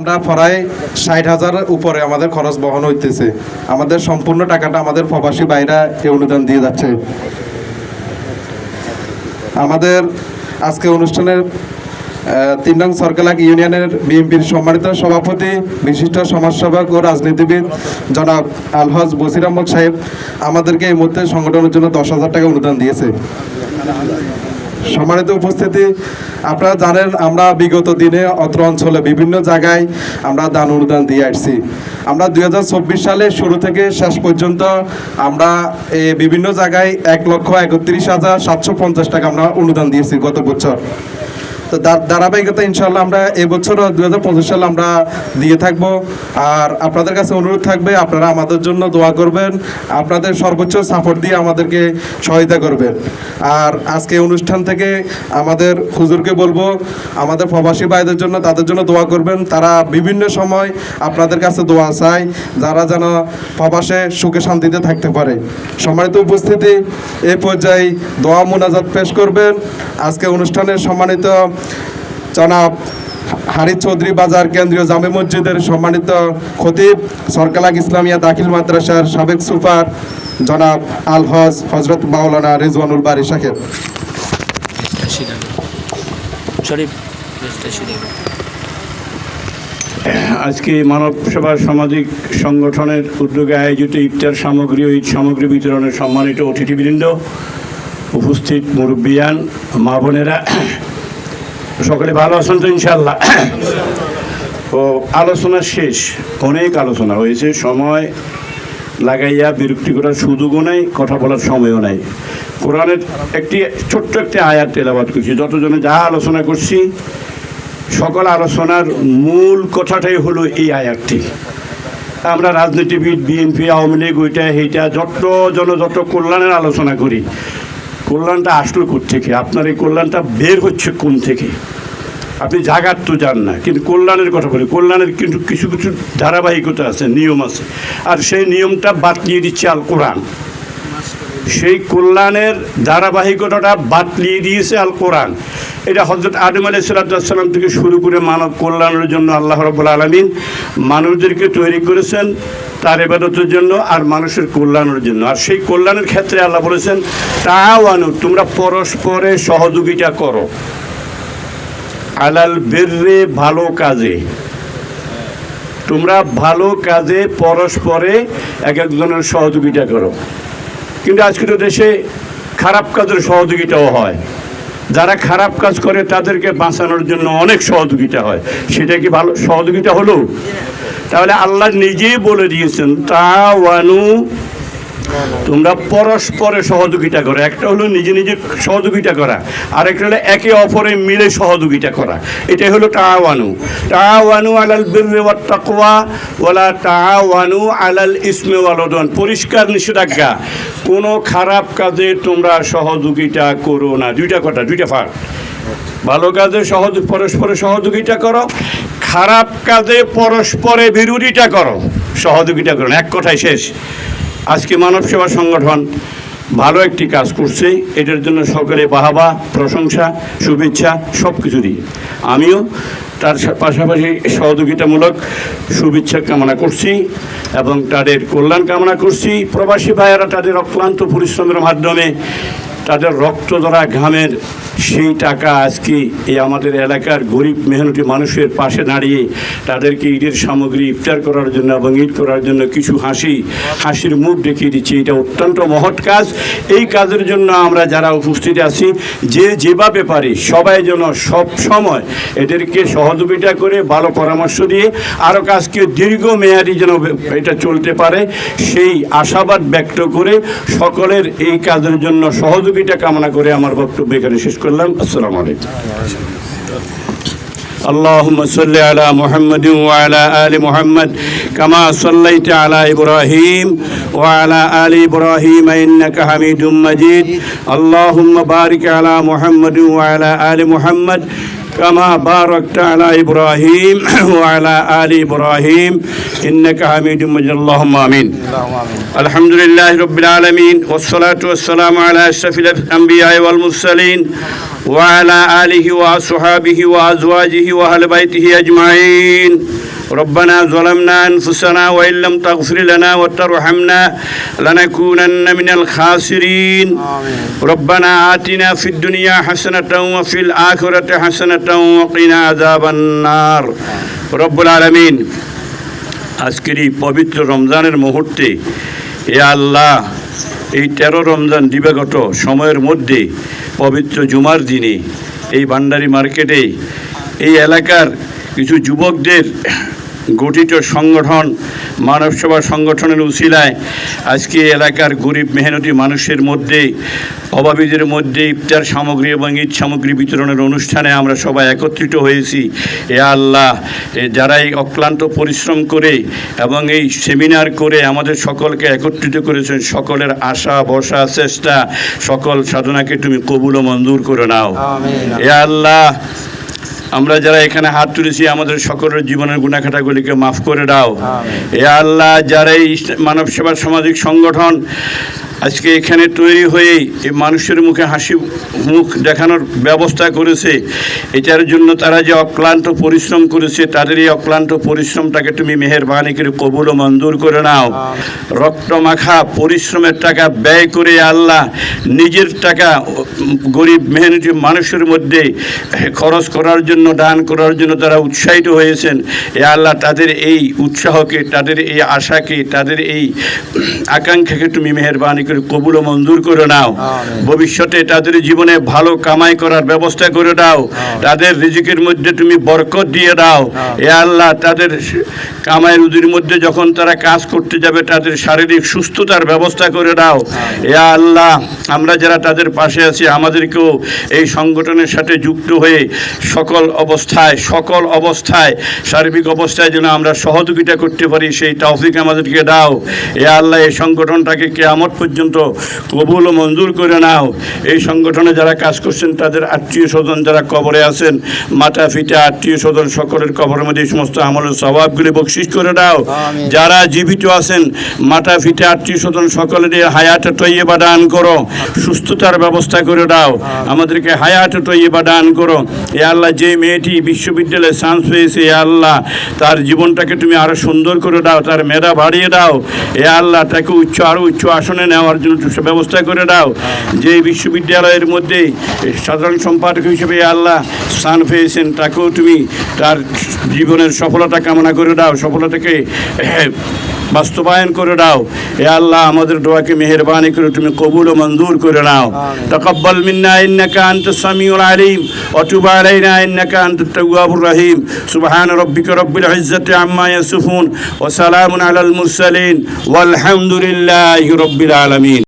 আমরা প্রায় ষাট হাজার উপরে আমাদের খরচ বহন হইতেছে। আমাদের সম্পূর্ণ টাকাটা আমাদের প্রবাসী বাইরা অনুদান দিয়ে যাচ্ছে। আমাদের আজকে অনুষ্ঠানের তিন নং সরকালাক ইউনিয়নের বিএনপির সম্মানিত সভাপতি, বিশিষ্ট সমাজসেবক ও রাজনীতিবিদ জনাব আলহাজ বসির আহমদ সাহেব আমাদেরকে এই মুহূর্তে সংগঠনের জন্য দশ হাজার টাকা অনুদান দিয়েছে। সম্মানিত উপস্থিতি, আপনারা জানেন আমরা বিগত দিনে অত্র অঞ্চলে বিভিন্ন জায়গায় আমরা দান অনুদান দিয়ে আসছি। আমরা দুই হাজার চব্বিশ সালে শুরু থেকে শেষ পর্যন্ত আমরা বিভিন্ন জায়গায় এক লক্ষ একত্রিশ হাজার সাতশো পঞ্চাশ টাকা আমরা অনুদান দিয়েছি গত বছর। তো ধারাবাহিকতা ইনশাল্লাহ আমরা এবছর দু হাজার পঁচিশ সালে আমরা দিয়ে থাকব। আর আপনাদের কাছে অনুরোধ থাকবে, আপনারা আমাদের জন্য দোয়া করবেন। আপনাদের সর্বোচ্চ সাপোর্ট দিয়ে আমাদেরকে সহায়তা করবেন। আর আজকে অনুষ্ঠান থেকে আমাদের হুজুরকে বলব, আমাদের প্রবাসী ভাইদের জন্য তাদের জন্য দোয়া করবেন। তারা বিভিন্ন সময় আপনাদের কাছে দোয়া চায়, যারা যেন প্রবাসে সুখে শান্তিতে থাকতে পারে। সম্মানিত উপস্থিতি, এ পর্যায়ে দোয়া মোনাজাত পেশ করবেন। আজকে অনুষ্ঠানের সম্মানিত জনাব হারিদ চৌধুরী বাজার কেন্দ্রীয় জামে মসজিদের সম্মানিত খতিব সরকালাক ইসলামিয়া দাখিল মাদ্রাসার সাবেক সুপার জনাব আল হজ হজরত মাওলানা রেজওয়ানুল বারি সাহেব। আজকে মানব সেবা সামাজিক সংগঠনের উদ্যোগে আয়োজিত ইফতার সামগ্রী ও ঈদ সামগ্রী বিতরণের সম্মানিত অতিথিবৃন্দ উপস্থিত মুরব্বিয়ান মা বোনেরা সকলে ভালো আছেন তো ইনশাল্লাহ ও আলোচনা শেষ, অনেক আলোচনা হয়েছে, সময় লাগাইয়া বিরক্তি করার সুযোগও নাই, কথা বলার সময়ও নাই। কোরআনের একটি, ছোট্ট একটি আয়াত তেলাবাদ করছি, যতজনে যা আলোচনা করছি, সকল আলোচনার মূল কথাটাই হলো এই আয়াতটি। আমরা রাজনীতিবিদ, বিএনপি, আওয়ামী লীগ, ওইটা, সেইটা, যত জন যত কল্যাণের আলোচনা করি কল্যাণটা আসলো থেকে আপনার এই কল্যাণটা বের হচ্ছে কোন থেকে? আপনি জাগার তো যান না, কিন্তু কল্যাণের কথা বলি। কল্যাণের কিন্তু কিছু কিছু ধারাবাহিকতা আছে, নিয়ম আছে। আর সেই নিয়মটা বাদ নিয়ে দিচ্ছে আল কোরআন সেই কল্যাণের ধারাবাহিকতাটা বাতলিয়ে দিয়েছে আল কোরআন। এটা হজরত আদম আলাই সাল্লাম থেকে শুরু করে মানব কল্যাণের জন্য আল্লাহ রব্বুল আলমিন মানুষদেরকে তৈরি করেছেন তার এবাদতের জন্য আর মানুষের কল্যাণের জন্য। আর সেই কল্যাণের ক্ষেত্রে আল্লাহ বলেছেন, তাওয়ানু, তোমরা পরস্পরে সহযোগিতা করো। আলাল বেররে, ভালো কাজে। তোমরা ভালো কাজে পরস্পরে এক একজনের সহযোগিতা করো। কিন্তু আজকে তো দেশে খারাপ কাজের সহযোগিতাও হয়। যারা খারাপ কাজ করে, তাদেরকে বাঁচানোর জন্য অনেক সহযোগিতা হয়। সেটা কি ভালো সহযোগিতা হলো? তাহলে আল্লাহ নিজেই বলে দিয়েছেন, তা ওয়ানু তোমরা পরস্পরে সহযোগিতা করো। একটা হলো নিজে নিজে সহযোগিতা করা আর একটা হলো একে অপরে মিলে সহযোগিতা করা। এটাই হলো তাওয়ানু। তাওয়ানু আলাল বিররি ওয়াত তাকওয়া, ওয়ালা তাওয়ানু আলাল ইসমে ওয়াল উদওয়ান। পরিষ্কার, নিষেধাজ্ঞা। কোনো খারাপ কাজে তোমরা সহযোগিতা করো না। দুইটা কথা, দুইটা ফার ভালো কাজে সহজ, পরস্পরে সহযোগিতা করো। খারাপ কাজে পরস্পরে বিরোধিতা করো। সহযোগিতা করো। এক কথায় শেষ। আজকে মানব সেবা সংগঠন ভালো একটি কাজ করছে। এটার জন্য সকলে বাহাবা, প্রশংসা, শুভেচ্ছা সব কিছু দিই আমিও তার পাশাপাশি সহযোগিতামূলক শুভেচ্ছা কামনা করছি এবং তাদের কল্যাণ কামনা করছি। প্রবাসী ভাইয়েরা তাদের অক্লান্ত পরিশ্রমের মাধ্যমে তাদের রক্ত ধরা ঘামের সেই টাকা আজকে এই আমাদের এলাকার গরিব মেহনতি মানুষের পাশে দাঁড়িয়ে তাদেরকে ঈদের সামগ্রী ইফতার করার জন্য এবং ঈদ করার জন্য কিছু হাসি, হাসির মুখ দেখিয়ে দিচ্ছে। এটা অত্যন্ত মহৎ কাজ। এই কাজের জন্য আমরা যারা উপস্থিত আছি, যে যেভাবে পারি, সবাই যেন সব সময় এদেরকে সহযোগিতা করে, ভালো পরামর্শ দিয়ে আরও কাজকে দীর্ঘমেয়াদী যেন এটা চলতে পারে, সেই আশাবাদ ব্যক্ত করে সকলের এই কাজের জন্য সহযোগিতা কামনা করে আমার বক্তব্য এখানে শেষ করলাম وسلم. السلام عليكم. اللهم صل على محمد وعلى آل محمد كما صليت على إبراهيم وعلى آل إبراهيم إنك حميد مجيد. اللهم بارك على محمد وعلى آل محمد كما باركت على إبراهيم وعلى آل إبراهيم إنك حميد مجيد. اللهم آمين. الحمد لله رب العالمين والصلاة والسلام على أشرف الأنبياء والمرسلين وعلى آله وأصحابه وأزواجه وأهل بيته أجمعين. ربنا ظلمنا أنفسنا وإن لم تغفر لنا وترحمنا لنكونن من الخاسرين ربنا آتنا في الدنيا حسنة وفي الآخرة حسنة وقنا عذاب النار رب العالمين আজকের এই পবিত্র রমজানের মুহূর্তে এ আল্লাহ এই তেরো রমজান দিবাগত সময়ের মধ্যে পবিত্র জুমার দিনে এই ভান্ডারি মার্কেটে এই এলাকার কিছু যুবকদের গঠিত সংগঠন মানব সেবা সংগঠনের উসিলায় আজকে এলাকার গরিব মেহনতি মানুষের মধ্যে অভাবীদের মধ্যে ইফতার সামগ্রী এবং ঈদ সামগ্রী বিতরণের অনুষ্ঠানে আমরা সবাই একত্রিত হয়েছি। এ আল্লাহ এ যারা এই অক্লান্ত পরিশ্রম করে এবং এই সেমিনার করে আমাদের সকলকে একত্রিত করেছেন সকলের আশা বসা চেষ্টা সকল সাধনাকে তুমি কবুল ও মঞ্জুর করে নাও। এ আল্লাহ আমরা যারা এখানে হাত তুলেছি আমাদের সকলের জীবনের গুণাখাটাগুলিকে মাফ করে দাও। এ আল্লাহ যারা এই মানব সেবা সামাজিক সংগঠন আজকে এখানে তৈরি হয়ে এই মানুষের মুখে হাসি মুখ দেখানোর ব্যবস্থা করেছে। এটার জন্য তারা যে অক্লান্ত পরিশ্রম করেছে, তাদের এই অক্লান্ত পরিশ্রমটাকে তুমি মেহেরবানি করে কবুল ও মঞ্জুর করে নাও। রক্ত মাখা পরিশ্রমের টাকা ব্যয় করে আল্লাহ নিজের টাকা গরিব মেহনতি মানুষের মধ্যে খরচ করার জন্য, দান করার জন্য তারা উৎসাহিত হয়েছেন। এ আল্লাহ তাদের এই উৎসাহকে, তাদের এই আশাকে, তাদের এই আকাঙ্ক্ষাকে তুমি মেহরবানি করে কবুল ও মঞ্জুর করে নাও। ভবিষ্যতে তাদের জীবনে ভালো কামাই করার ব্যবস্থা করে দাও। তাদের রিজিকের মধ্যে তুমি বরকত দিয়ে দাও। এ আল্লাহ তাদের কামাই রুদির মধ্যে যখন তারা কাজ করতে যাবে তাদের শারীরিক সুস্থতার ব্যবস্থা করে দাও। এ আল্লাহ আমরা যারা তাদের পাশে আছি আমাদেরকেও এই সংগঠনের সাথে যুক্ত হয়ে সকল অবস্থায় সকল অবস্থায় সার্বিক অবস্থায় যেন আমরা সহযোগিতা করতে পারি সেই তৌফিক আমাদেরকে দাও। এ আল্লাহ এই সংগঠনটাকে কেয়ামত পর্যন্ত কবুল ও মঞ্জুর করে নাও। এই সংগঠনে যারা কাজ করছেন তাদের আত্মীয় স্বজন যারা কবরে আছেন মাতা ফিটা আত্মীয় স্বজন সকলের কবরের মধ্যে এই সমস্ত আমলের স্বভাবগুলি বকশিস করে দাও যারা জীবিত আছেন মাতা ফিটা আত্মীয় স্বজন সকলের হায়াত তৈবা দান করো। সুস্থতার ব্যবস্থা করে দাও আমাদেরকে হায়াত তৈবা দান করো। এ আল্লাহ যে মেয়েটি বিশ্ববিদ্যালয়ে চান্স পেয়েছে এ আল্লাহ তার জীবনটাকে তুমি আরও সুন্দর করে দাও তার মেধা বাড়িয়ে দাও এ আল্লাহ তাকে উচ্চ আরও উচ্চ আসনে নেওয়ার জন্য ব্যবস্থা করে দাও। যে বিশ্ববিদ্যালয়ের মধ্যে সাধারণ সম্পাদক হিসেবে আল্লাহ স্থান পেয়েছেন, তাকেও তুমি তার জীবনের সফলতা কামনা করে দাও। সফলতাকে বাস্তবায়ন করে দাও এ আল্লাহ আমাদের দোয়াকে মেহরবানি করে তুমি কবুল ও মঞ্জুর করে নাও। তকব্বল মিন্না ইন্নাকা আনতাস সামিউল আলিম। ওয়া আলাইনা ইন্নাকা আনতাত তাওয়াবুর রহিম। সুবহান রাব্বিকা রব্বিল ইজ্জতি আম্মা ইয়াসিফুন। ওয়া সালামুন আলাল মুরসালিন। ওয়াল হামদুলিল্লাহি রাব্বিল আলামিন।